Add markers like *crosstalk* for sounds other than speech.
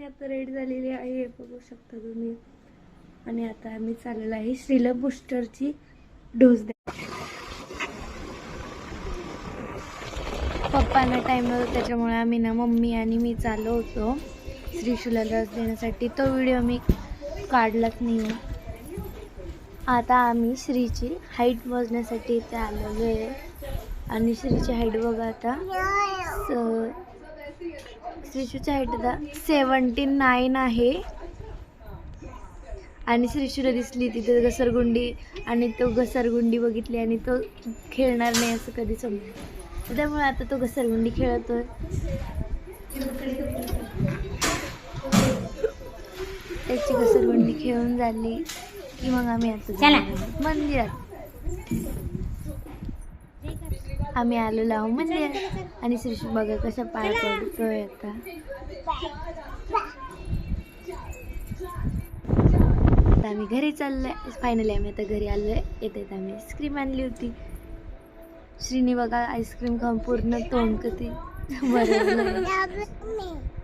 मी आता रेडी झालेली आहे हे बघू शकता तुम्ही. आणि आता आम्ही चाललेलो आहे श्रीला बुस्टरची डोस द्या. पप्पांना टाईम नव्हता त्याच्यामुळे आम्ही ना मम्मी आणि मी चाललो होतो. श्रीशूला लस देण्यासाठी. तो व्हिडिओ मी काढलाच नाही आता आम्ही श्रीची हाईट मोजण्यासाठी इथे आलेलो आहे. आणि श्रीची हाईट बघा आता. श्रीशूची हाईट आता सेवन्टी नाईन आहे. आणि श्रीशूला दिसली तिथे घसरगुंडी आणि तो घसरगुंडी बघितली आणि तो खेळणार नाही असं कधी समजलं त्यामुळे आता तो घसरगुंडी खेळतोय. त्याची घसरगुंडी खेळून झाली की मग आम्ही आता मंदिरात. आम्ही आलेलो आहो मंदिरात आणि श्रीशू बघा कशा पाय पडतोय आता आता आम्ही घरी चाललोय. फायनली आम्ही आता घरी आलोय. येत येत आम्ही आईस्क्रीम आणली होती. श्रीनी बघा आईस्क्रीम खाऊन पूर्ण तोंड कधी बरं *laughs*